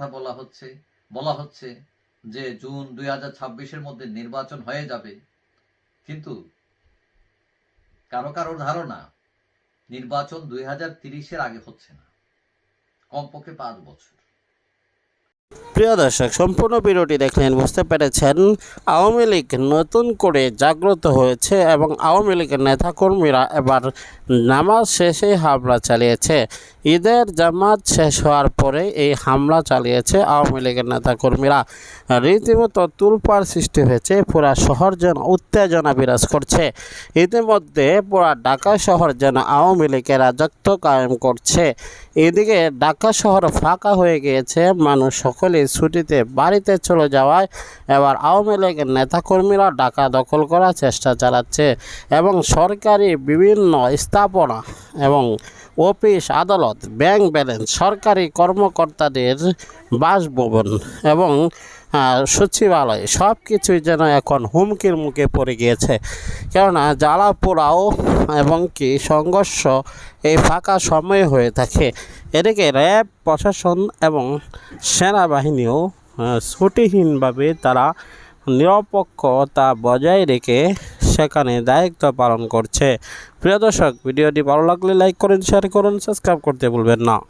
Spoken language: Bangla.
কথা বলা হচ্ছে বলা হচ্ছে যে জুন দুই হাজার ছাব্বিশের মধ্যে নির্বাচন হয়ে যাবে। কিন্তু কারও কারও ধারণা নির্বাচন দুই হাজার তিরিশের আগে হচ্ছে না। কমপক্ষে পাঁচ বছর। প্রিয় দর্শক, সম্পূর্ণ ভিডিওটি দেখলেন বুঝতে পেরেছেন, আওয়ামী লীগ নতুন করে জাগ্রত হয়েছে এবং আওয়ামী লীগের নেতাকর্মীরা এবার নামাজ শেষে হামলা চালিয়েছে। ঈদের জামাত শেষ হওয়ার পরে এই হামলা চালিয়েছে আওয়ামী লীগের নেতাকর্মীরা। রীতিমতো তুলপার সৃষ্টি হয়েছে, পুরা শহর যেন উত্তেজনা বিরাজ করছে। ইতিমধ্যে পুরা ঢাকা শহর যেন আওয়ামী লীগের রাজত্ব কায়েম করছে। এদিকে ঢাকা শহর ফাঁকা হয়ে গিয়েছে, মানুষ সকলেই ছুটিতে বাড়িতে চলে যাওয়ায় এবার আওয়ামী লীগের নেতাকর্মীরা ডাকা দখল করার চেষ্টা চালাচ্ছে এবং সরকারি বিভিন্ন স্থাপনা এবং অফিস, আদালত, ব্যাংক ব্যালেন্স, সরকারি কর্মকর্তাদের বাসভবন এবং সচিবালয় সব কিছুই যেন এখন হুমকির মুখে পড়ে গিয়েছে। কেননা জ্বালা পোড়াও এবং কি সংঘর্ষ এই ফাঁকা সময়ে হয়ে থাকে। এদিকে র্যাব, প্রশাসন এবং সেনাবাহিনীও ছুটিহীনভাবে তারা নিরপেক্ষতা বজায় রেখে সেখানে দায়িত্ব পালন করছে। প্রিয় দর্শক, ভিডিওটি ভালো লাগলে লাইক করুন শেয়ার করুন সাবস্ক্রাইব করতে ভুলবেন না।